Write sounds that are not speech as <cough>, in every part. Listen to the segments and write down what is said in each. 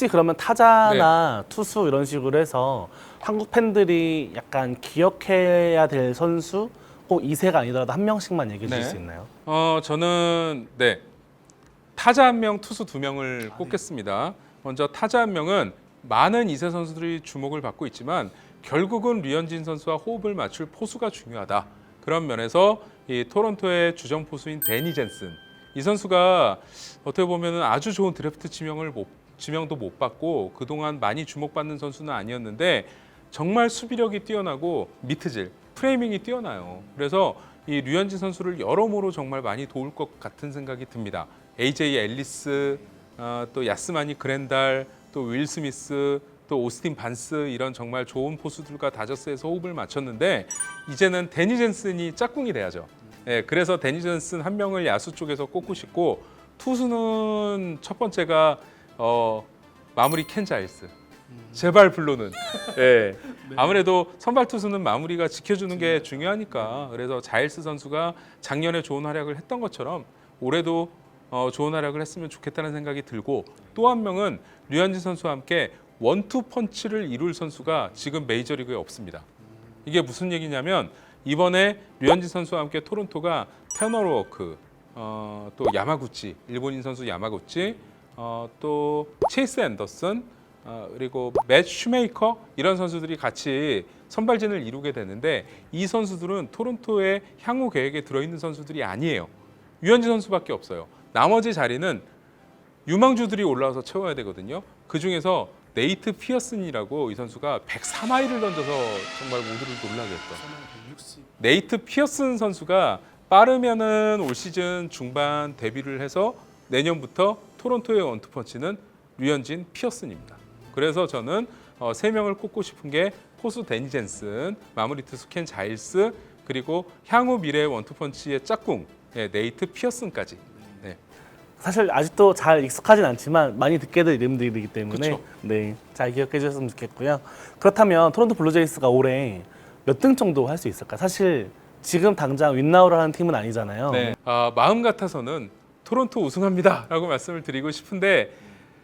혹시 그러면 타자나 투수 이런 식으로 해서 한국 팬들이 약간 기억해야 될 선수 꼭 2세가 아니더라도 한 명씩만 얘기해 주실 네. 수 있나요? 어 저는 네 타자 한 명, 투수 두 명을 꼽겠습니다. 먼저 타자 한 명은 많은 이세 선수들이 주목을 받고 있지만 결국은 류현진 선수와 호흡을 맞출 포수가 중요하다. 그런 면에서 이 토론토의 주전 포수인 데니 젠슨 이 선수가 어떻게 보면은 아주 좋은 드래프트 지명을 못, 지명도 못 받고 그동안 많이 주목받는 선수는 아니었는데 정말 수비력이 뛰어나고 미트질, 프레이밍이 뛰어나요. 그래서 이 류현진 선수를 여러모로 정말 많이 도울 것 같은 생각이 듭니다. AJ 앨리스, 어, 또 야스마니 그랜달, 또 윌 스미스, 또 오스틴 반스 이런 정말 좋은 포수들과 다저스에서 호흡을 맞췄는데 이제는 데니 젠슨이 짝꿍이 돼야죠. 예, 그래서 데니 젠슨 한 명을 야수 쪽에서 꼽고 싶고 투수는 첫 번째가 어, 마무리 켄 자일스. 제발 불로는. 예. <laughs> 아무래도 선발 투수는 마무리가 지켜주는 게 중요하니까. 그래서 자일스 선수가 작년에 좋은 활약을 했던 것처럼 올해도 어, 좋은 활약을 했으면 좋겠다는 생각이 들고 또 한 명은 류현진 선수와 함께 원투 펀치를 이룰 선수가 지금 메이저리그에 없습니다. 이게 무슨 얘기냐면 이번에 류현진 선수와 함께 토론토가 페너로워크, 어, 또 야마구치, 일본인 선수 야마구치, 어, 또 체이스 앤더슨, 어, 그리고 맷 슈메이커 이런 선수들이 같이 선발진을 이루게 되는데 이 선수들은 토론토의 향후 계획에 들어있는 선수들이 아니에요. 류현진 선수밖에 없어요. 나머지 자리는 유망주들이 올라와서 채워야 되거든요. 그 중에서 네이트 피어슨이라고 이 선수가 103마일을 던져서 정말 모두를 놀라게 했던 네이트 피어슨 선수가 빠르면은 올 시즌 중반 데뷔를 해서 내년부터 토론토의 원투펀치는 류현진 피어슨입니다. 그래서 저는 어, 세 명을 꼽고 싶은 게 포수 데니 젠슨, 마무리 투수 켄 자일스, 그리고 향후 미래의 원투펀치의 짝꿍 예, 네이트 피어슨까지. 네. 사실 아직도 잘 익숙하진 않지만 많이 듣게 될 이름들이기 때문에 그쵸. 네, 잘 기억해 주셨으면 좋겠고요. 그렇다면 토론토 블루제이스가 올해 몇 등 정도 할 수 있을까? 사실 지금 당장 윈나우라는 팀은 아니잖아요. 네. 아, 마음 같아서는 토론토 우승합니다 라고 말씀을 드리고 싶은데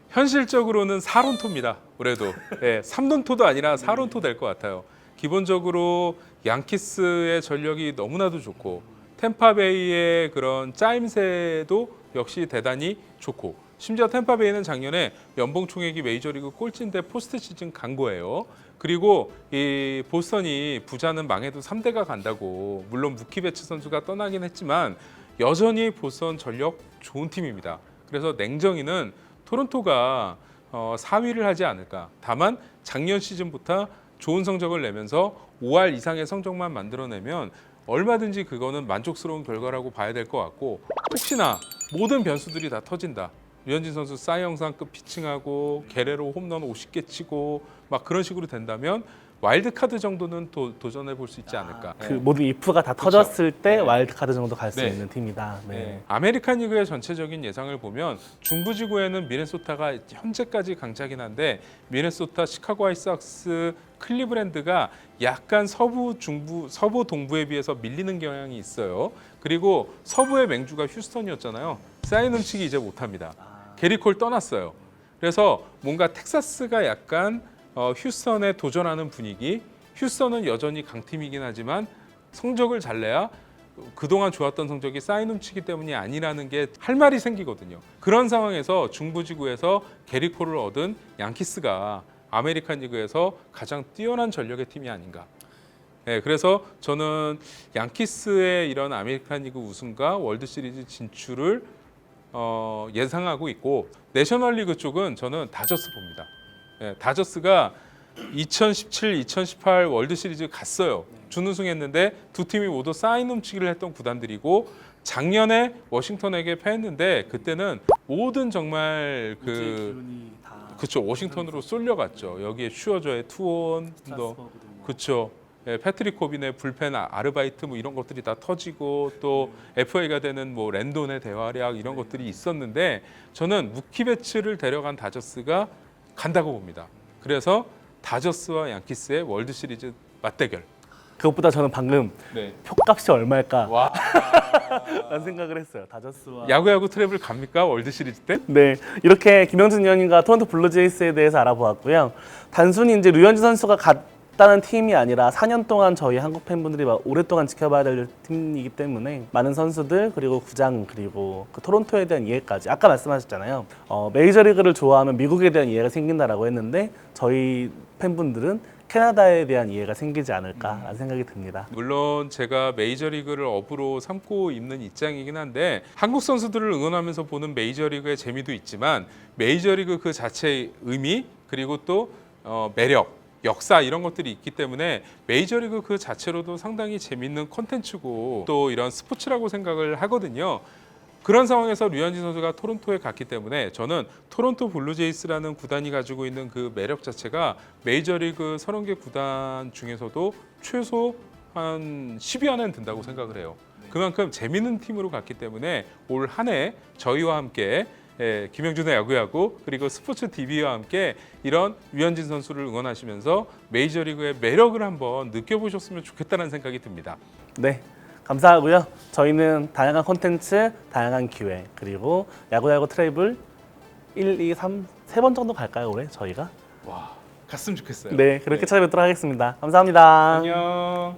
현실적으로는 4론토입니다. 올해도. 네, 3론토도 아니라 4론토 될 것 같아요. 기본적으로 양키스의 전력이 너무나도 좋고 템파베이의 그런 짜임새도 역시 대단히 좋고 심지어 템파베이는 작년에 연봉 총액이 메이저리그 꼴찌인데 포스트 시즌 간 거예요. 그리고 이 보스턴이 부자는 망해도 3대가 간다고 물론 무키 베츠 선수가 떠나긴 했지만 여전히 보스턴 전력 좋은 팀입니다. 그래서 냉정히는 토론토가 어, 4위를 하지 않을까. 다만 작년 시즌부터 좋은 성적을 내면서 5할 이상의 성적만 만들어내면 얼마든지 그거는 만족스러운 결과라고 봐야 될 것 같고 혹시나 모든 변수들이 다 터진다. 류현진 선수 싸이 영상급 피칭하고 게레로 홈런 50개 치고 막 그런 식으로 된다면 와일드 카드 정도는 도, 도전해 볼 수 있지 않을까. 그 모든 이프가 다 터졌을 때 와일드 카드 정도 갈 수 네. 있는 팀이다. 네. 네. 아메리칸 리그의 전체적인 예상을 보면 중부지구에는 미네소타가 현재까지 강자긴 한데 미네소타, 시카고 화이트삭스, 클리브랜드가 약간 서부 중부 서부 동부에 비해서 밀리는 경향이 있어요. 그리고 서부의 맹주가 휴스턴이었잖아요. 사인 훔치기 이제 못합니다. 게리콜 떠났어요. 그래서 뭔가 텍사스가 약간 어, 휴스턴에 도전하는 분위기. 휴스턴은 여전히 강팀이긴 하지만 성적을 잘 내야 그동안 좋았던 성적이 쌓인 훔치기 때문이 아니라는 게 할 말이 생기거든요. 그런 상황에서 중부지구에서 게리코를 얻은 양키스가 아메리칸 리그에서 가장 뛰어난 전력의 팀이 아닌가. 네, 그래서 저는 양키스의 이런 아메리칸 리그 우승과 월드 시리즈 진출을 어, 예상하고 있고 내셔널 리그 쪽은 저는 다저스 봅니다. 예, 다저스가 2017, 2018 월드 시리즈 갔어요. 준우승했는데 두 팀이 모두 사인 훔치기를 했던 구단들이고 작년에 워싱턴에게 패했는데 그때는 모든 정말 그 그쵸 워싱턴으로 쏠려갔죠. 여기에 슈어저의 투혼, 또 그쵸. 예, 패트릭 코빈의 불펜 아- 아르바이트 뭐 이런 것들이 다 터지고 또 FA가 되는 뭐 랜돈의 대활약 이런 것들이 있었는데 저는 무키베츠를 데려간 다저스가 간다고 봅니다. 그래서 다저스와 양키스의 월드 시리즈 맞대결. 그것보다 저는 방금 네. 표값이 얼마일까 와. <laughs> 라는 생각을 했어요. 다저스와 야구야구 트래블 갑니까 월드 시리즈 때? 네, 이렇게 김영준 위원님과 토론토 블루제이스에 대해서 알아보았고요. 단순히 이제 류현진 선수가 갔 다는 팀이 아니라 4년 동안 저희 한국 팬분들이 막 오랫동안 지켜봐야 될 팀이기 때문에 많은 선수들 그리고 구장 그리고 그 토론토에 대한 이해까지 아까 말씀하셨잖아요. 어, 메이저리그를 좋아하면 미국에 대한 이해가 생긴다라고 했는데 저희 팬분들은 캐나다에 대한 이해가 생기지 않을까라는 생각이 듭니다. 물론 제가 메이저리그를 업으로 삼고 있는 입장이긴 한데 한국 선수들을 응원하면서 보는 메이저리그의 재미도 있지만 메이저리그 그 자체의 의미 그리고 또 어, 매력 역사 이런 것들이 있기 때문에 메이저리그 그 자체로도 상당히 재밌는 콘텐츠고 또 이런 스포츠라고 생각을 하거든요. 그런 상황에서 류현진 선수가 토론토에 갔기 때문에 저는 토론토 블루제이스라는 구단이 가지고 있는 그 매력 자체가 메이저리그 30개 구단 중에서도 최소 한 10위 안에는 든다고 생각을 해요. 그만큼 재밌는 팀으로 갔기 때문에 올 한 해 저희와 함께 예, 김영준의 야구야구 그리고 스포츠 TV와 함께 이런 류현진 선수를 응원하시면서 메이저리그의 매력을 한번 느껴보셨으면 좋겠다는 생각이 듭니다. 네, 감사하고요. 저희는 다양한 콘텐츠, 다양한 기회, 그리고 야구야구 트래블 1, 2, 3, 세 번 정도 갈까요, 올해 저희가? 와, 갔으면 좋겠어요. 네, 그렇게 찾아뵙도록 하겠습니다. 감사합니다. 안녕.